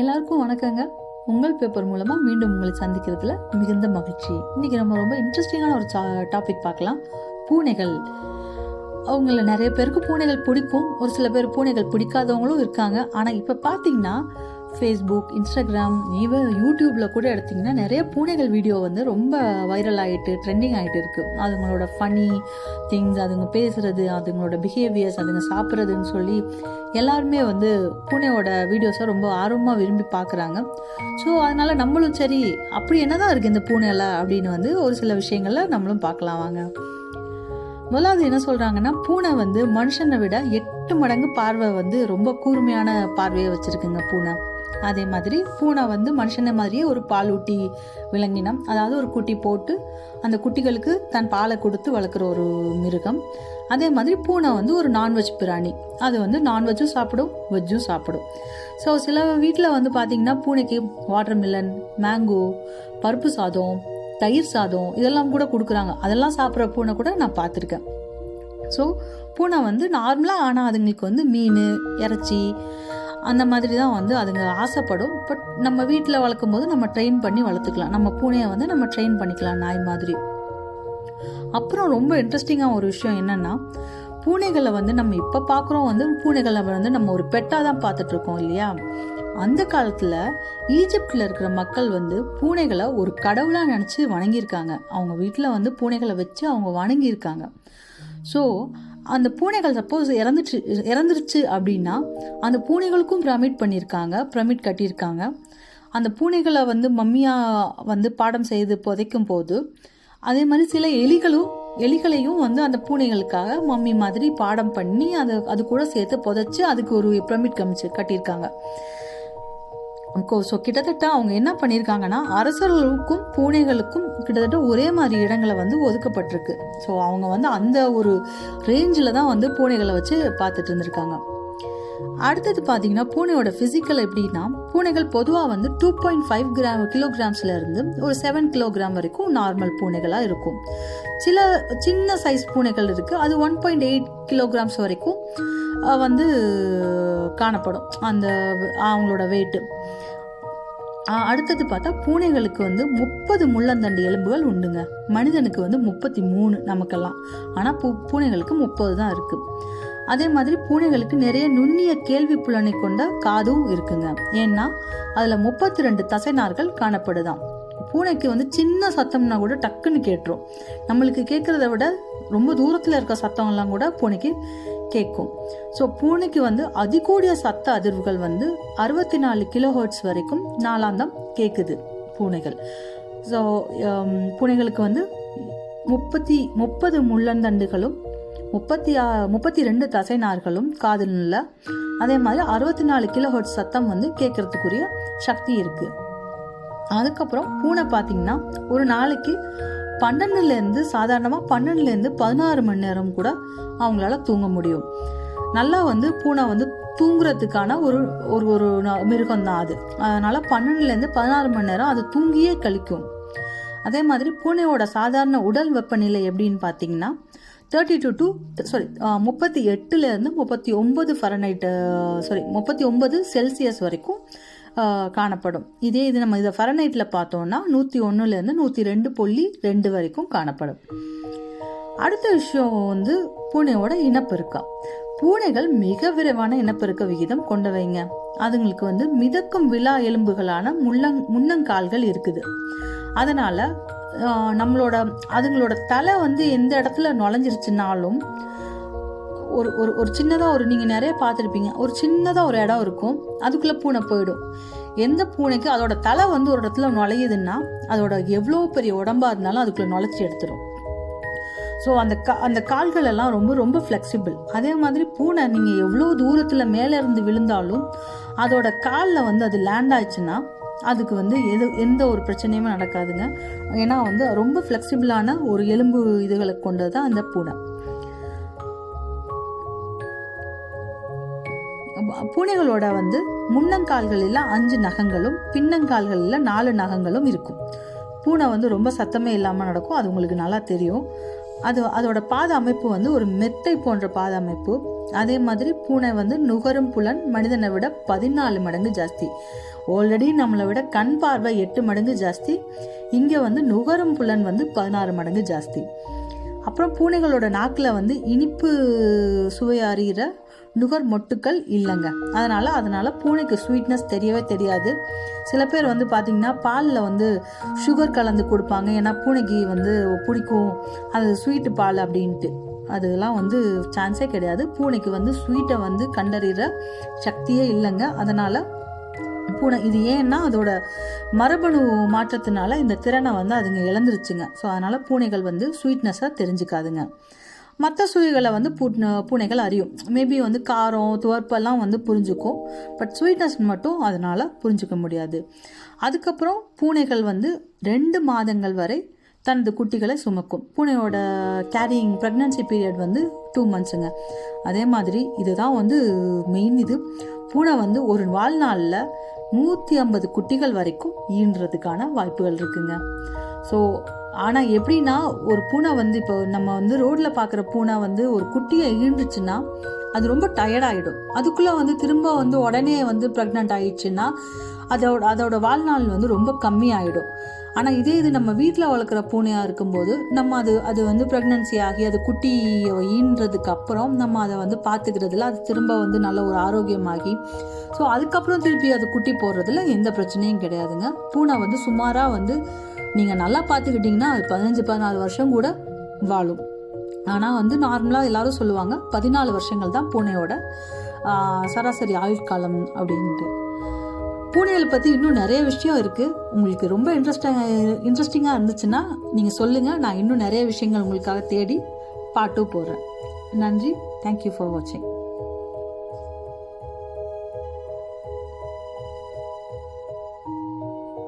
எல்லாருக்கும் வணக்கங்க. உங்கள் பேப்பர் மூலமாக மீண்டும் உங்களை சந்திக்கிறதுல மிகுந்த மகிழ்ச்சி. இன்றைக்கி நம்ம ரொம்ப இன்ட்ரெஸ்டிங்கான ஒரு டாபிக் பார்க்கலாம். பூனைகள். அவங்கள நிறைய பேருக்கு பூனைகள் பிடிக்கும். ஒரு சில பேர் பூனைகள் பிடிக்காதவங்களும் இருக்காங்க. ஆனால் இப்போ பார்த்தீங்கன்னா ஃபேஸ்புக் இன்ஸ்டாகிராம் ஈவன் யூடியூப்பில் கூட எடுத்திங்கன்னா நிறைய பூனைகள் வீடியோ வந்து ரொம்ப வைரல் ஆகிட்டு ட்ரெண்டிங் ஆகிட்டு இருக்குது அதுங்களோட ஃபனி திங்ஸ் அதுங்க பேசுகிறது அதுங்களோட பிஹேவியர்ஸ் அதுங்க சாப்பிட்றதுன்னு சொல்லி எல்லாருமே வந்து பூனையோட வீடியோஸை ரொம்ப ஆர்வமாக விரும்பி பார்க்குறாங்க ஸோ அதனால் நம்மளும் சரி அப்படி என்னதான் இருக்குது இந்த பூனையில் அப்படின்னு வந்து ஒரு சில விஷயங்களில் நம்மளும் பார்க்கலாம் வாங்க. முதலாவது என்ன சொல்கிறாங்கன்னா பூனை வந்து மனுஷனை விட எட்டு மடங்கு பார்வை வந்து ரொம்ப கூர்மையான பார்வையை வச்சுருக்குங்க பூனை. அதே மாதிரி பூனை வந்து மனுஷனை மாதிரியே ஒரு பாலூட்டி விலங்கினம் அதாவது ஒரு குட்டி போட்டு அந்த குட்டிகளுக்கு தன் பாலை கொடுத்து வளர்க்குற ஒரு மிருகம். அதே மாதிரி பூனை வந்து ஒரு நான்வெஜ் பிராணி. அது வந்து நான்வெஜ்ஜும் சாப்பிடும் வெஜ்ஜும் சாப்பிடும். ஸோ சில வீட்டில் வந்து பார்த்தீங்கன்னா பூனைக்கு வாட்டர் மில்லன் மேங்கோ பருப்பு சாதம் தயிர் சாதம் இதெல்லாம் கூட கொடுக்குறாங்க. அதெல்லாம் சாப்பிட்ற பூனை கூட நான் பார்த்துருக்கேன். ஸோ பூனை வந்து நார்மலாக ஆனால் அதுங்களுக்கு வந்து மீன் இறைச்சி அந்த மாதிரி தான் வந்து அதுங்க ஆசைப்படும். பட் நம்ம வீட்டில் வளர்க்கும் போது நம்ம ட்ரெயின் பண்ணி வளர்த்துக்கலாம். நம்ம பூனையை வந்து நம்ம ட்ரெயின் பண்ணிக்கலாம் நாய் மாதிரி. அப்புறம் ரொம்ப இன்ட்ரெஸ்டிங்காக ஒரு விஷயம் என்னன்னா பூனைகளை வந்து நம்ம இப்போ பார்க்குறோம் வந்து பூனைகளை வந்து நம்ம ஒரு பெட்டாக தான் பார்த்துட்ருக்கோம் இல்லையா? அந்த காலத்தில் ஈஜிப்டில் இருக்கிற மக்கள் வந்து பூனைகளை ஒரு கடவுளாக நினச்சி வணங்கியிருக்காங்க. அவங்க வீட்டில் வந்து பூனைகளை வச்சு அவங்க வணங்கியிருக்காங்க. ஸோ அந்த பூனைகள் சப்போஸ் இறந்துச்சு இறந்துருச்சு அப்படின்னா அந்த பூனைகளுக்கும் பிரமிட் பண்ணியிருக்காங்க பிரமிட் கட்டியிருக்காங்க. அந்த பூனைகளை வந்து மம்மியாக வந்து பாடம் செய்து புதைக்கும் போது அதே மாதிரி சில எலிகளும் எலிகளையும் வந்து அந்த பூனைகளுக்காக மம்மி மாதிரி பாடம் பண்ணி அது அது கூட சேர்த்து புதைச்சி அதுக்கு ஒரு பிரமிட் கமிச்சு கட்டியிருக்காங்க. ஸோ கிட்டத்தட்ட அவங்க என்ன பண்ணியிருக்காங்கன்னா அரசர்களுக்கும் பூனைகளுக்கும் கிட்டத்தட்ட ஒரே மாதிரி இடங்களை வந்து ஒதுக்கப்பட்டிருக்கு. ஸோ அவங்க வந்து அந்த ஒரு ரேஞ்சில் தான் வந்து பூனைகளை வச்சு பார்த்துட்டு இருந்திருக்காங்க. அடுத்தது பார்த்தீங்கன்னா பூனையோட ஃபிசிக்கல் எப்படின்னா பூனைகள் பொதுவாக வந்து டூ பாயிண்ட் ஃபைவ் கிராம் கிலோகிராம்ஸ்லேருந்து ஒரு செவன் கிலோகிராம் வரைக்கும் நார்மல் பூனைகளாக இருக்கும். சில சின்ன சைஸ் பூனைகள் இருக்குது அது ஒன் பாயிண்ட் எயிட் கிலோகிராம்ஸ் வரைக்கும் வந்து காணப்படும். அந்த அவங்களோட வெயிட்டு அடுத்தது பார்த்தா பூனைகளுக்கு வந்து முப்பது முள்ளந்தண்டு எலும்புகள் உண்டுங்க. மனிதனுக்கு வந்து முப்பத்தி மூணு நமக்கெல்லாம். ஆனால் பூ பூனைகளுக்கு முப்பது தான் இருக்கு. அதே மாதிரி பூனைகளுக்கு நிறைய நுண்ணிய கேள்வி புலனை கொண்ட காதும் இருக்குங்க. ஏன்னா அதில் முப்பத்தி ரெண்டு தசைநார்கள் காணப்படுதான். பூனைக்கு வந்து சின்ன சத்தம்னா கூட டக்குன்னு கேட்டுரும். நம்மளுக்கு கேட்குறத விட ரொம்ப தூரத்தில் இருக்க சத்தம்லாம் கூட பூனைக்கு கேட்கும். ஸோ பூனைக்கு வந்து அதிகூடிய சத்த அதிர்வுகள் வந்து அறுபத்தி நாலு கிலோஹர்ட்ஸ் வரைக்கும் நாலாந்தம் கேட்குது பூனைகள். ஸோ um, பூனைகளுக்கு வந்து முப்பத்தி முப்பது முள்ளந்தண்டுகளும் முப்பத்தி ஆ முப்பத்தி ரெண்டு தசைநார்களும் காதில் அதே மாதிரி அறுபத்தி நாலு கிலோஹர்ட்ஸ் சத்தம் வந்து கேட்கறதுக்குரிய சக்தி இருக்குது அதுக்கப்புறம் பூனை பார்த்தீங்கன்னா ஒரு நாளைக்கு பன்னெண்டுலேருந்து சாதாரணமாக பன்னெண்டுலேருந்து பதினாறு மணி நேரம் கூட அவங்களால தூங்க முடியும். நல்லா வந்து பூனை வந்து தூங்குறதுக்கான ஒரு ஒரு ஒரு மிருகம் தான் அது. அதனால் பன்னெண்டுலேருந்து பதினாறு மணி நேரம் அது தூங்கியே கழிக்கும். அதே மாதிரி பூனையோட சாதாரண உடல் வெப்பநிலை எப்படின்னு பார்த்தீங்கன்னா தேர்ட்டி டு டூ சாரி முப்பத்தி எட்டுலேருந்து முப்பத்தி ஒன்பது ஃபரனைட்டு சாரி முப்பத்தி ஒன்பது செல்சியஸ் வரைக்கும் காணப்படும். இதே இது நம்ம இதை ஃபரனைட்டில் பார்த்தோம்னா நூற்றி ஒன்றுலேருந்து நூற்றி ரெண்டு புள்ளி ரெண்டு வரைக்கும் காணப்படும். அடுத்த விஷயம் வந்து பூனையோட இனப்பெருக்கம். பூனைகள் மிக விரைவான இனப்பெருக்க விகிதம் கொண்டவைங்க. அதுங்களுக்கு வந்து மிதக்கும் விழா எலும்புகளான முள்ளங் முன்னங்கால்கள் இருக்குது. அதனால் நம்மளோட அதுங்களோட தலை வந்து எந்த இடத்துல நுழைஞ்சிருச்சுனாலும் ஒரு ஒரு ஒரு சின்னதாக ஒரு நீங்கள் நிறைய பார்த்துருப்பீங்க. ஒரு சின்னதாக ஒரு இடம் இருக்கும். அதுக்குள்ளே பூனை போயிடும். எந்த பூனைக்கு அதோட தலை வந்து ஒரு இடத்துல நுழையுதுன்னா அதோட எவ்வளோ பெரிய உடம்பாக இருந்தாலும் அதுக்குள்ளே நுழைச்சி எடுத்துரும். ஸோ அந்த கா அந்த கால்கள் எல்லாம் ரொம்ப ரொம்ப ஃப்ளெக்சிபிள் அதே மாதிரி பூனை நீங்கள் எவ்வளோ தூரத்தில் மேலே இருந்து விழுந்தாலும் அதோட காலில் வந்து அது லேண்ட் ஆச்சுன்னா அதுக்கு வந்து எது எந்த ஒரு பிரச்சனையுமே நடக்காதுங்க. ஏன்னா வந்து ரொம்ப ஃப்ளெக்சிபிளான ஒரு எலும்பு இதுகளை கொண்டது தான் அந்த பூனை. பூனைகளோட வந்து முன்னங்கால்களில் அஞ்சு நகங்களும் பின்னங்கால்களில் நாலு நகங்களும் இருக்கும். பூனை வந்து ரொம்ப சத்தமே இல்லாமல் நடக்கும். அது உங்களுக்கு நல்லா தெரியும். அது அதோட பாத அமைப்பு வந்து ஒரு மெத்தை போன்ற பாத அமைப்பு. அதே மாதிரி பூனை வந்து நுகரும் புலன் மனிதனை விட பதினாலு மடங்கு ஜாஸ்தி. ஆல்ரெடி நம்மளை விட கண் பார்வை எட்டு மடங்கு ஜாஸ்தி. இங்கே வந்து நுகரும் புலன் வந்து பதினாறு மடங்கு ஜாஸ்தி. அப்புறம் பூனைகளோட நாக்கில் வந்து இனிப்பு சுவை அறிகிற நுகர் மொட்டுக்கள் இல்லைங்க. அதனால் அதனால் பூனைக்கு ஸ்வீட்னஸ் தெரியவே தெரியாது. சில பேர் வந்து பார்த்திங்கன்னா பாலில் வந்து சுகர் கலந்து கொடுப்பாங்க. ஏன்னா பூனைக்கு வந்து பிடிக்கும். அது ஸ்வீட்டு பால் அப்படின்ட்டு. அதெல்லாம் வந்து சான்ஸே கிடையாது. பூனைக்கு வந்து ஸ்வீட்டை வந்து கண்டறிகிற சக்தியே இல்லைங்க. அதனால் பூனை இது ஏன்னா அதோட மரபணு மாற்றத்தினால இந்த திறனை வந்து அதுங்க இழந்துருச்சுங்க. ஸோ அதனால் பூனைகள் வந்து ஸ்வீட்னஸாக தெரிஞ்சுக்காதுங்க. மற்ற சுவைகளை வந்து பூ- பூனைகள் அறியும். மேபி வந்து காரம் துவர்ப்பெல்லாம் வந்து புரிஞ்சுக்கும். பட் ஸ்வீட்னஸ் மட்டும் அதனால் புரிஞ்சுக்க முடியாது. அதுக்கப்புறம் பூனைகள் வந்து ரெண்டு மாதங்கள் வரை தனது குட்டிகளை சுமக்கும். பூனையோட கேரியிங் ப்ரெக்னன்சி பீரியட் வந்து டூ மந்த்ஸுங்க அதே மாதிரி இதுதான் வந்து மெயின் இது. பூனை வந்து ஒரு வாழ்நாளில் நூற்றி ஐம்பது குட்டிகள் வரைக்கும் ஈன்றதுக்கான வாய்ப்புகள் இருக்குங்க. ஸோ ஆனால் எப்படின்னா ஒரு பூனை வந்து இப்போ நம்ம வந்து ரோட்டில் பார்க்குற பூனை வந்து ஒரு குட்டியை ஈன்றுச்சுன்னா அது ரொம்ப டயர்டாயிடும் அதுக்குள்ளே வந்து திரும்ப வந்து உடனே வந்து ப்ரெக்னென்ட் ஆயிடுச்சுன்னா அதோட அதோட வாழ்நாள் வந்து ரொம்ப கம்மியாயிடும். ஆனால் இதே இது நம்ம வீட்டில் வளர்க்குற பூனையாக இருக்கும்போது நம்ம அது அது வந்து ப்ரெக்னன்சி ஆகி அது குட்டியை ஈன்றதுக்கு அப்புறம் நம்ம அதை வந்து பார்த்துக்கிறதுல அது திரும்ப வந்து நல்ல ஒரு ஆரோக்கியமாகி ஸோ அதுக்கப்புறம் திருப்பி அது குட்டி போடுறதுல எந்த பிரச்சனையும் கிடையாதுங்க. பூனை வந்து சுமாராக வந்து நீங்கள் நல்லா பார்த்துக்கிட்டிங்கன்னா அது பதினஞ்சு பதினாலு வருஷம் கூட வாழும். ஆனால் வந்து நார்மலாக எல்லாரும் சொல்லுவாங்க பதினாலு வருஷங்கள் தான் பூனையோட சராசரி ஆயுட்காலம் அப்படின்ட்டு. பூனைகளை பற்றி இன்னும் நிறைய விஷயம் இருக்குது உங்களுக்கு ரொம்ப இன்ட்ரெஸ்டாக இன்ட்ரெஸ்டிங்காக இருந்துச்சுன்னா நீங்கள் சொல்லுங்கள் நான் இன்னும் நிறைய விஷயங்கள் உங்களுக்காக தேடி பாட்டும் போடுறேன் நன்றி. தேங்க்யூ ஃபார் வாட்சிங்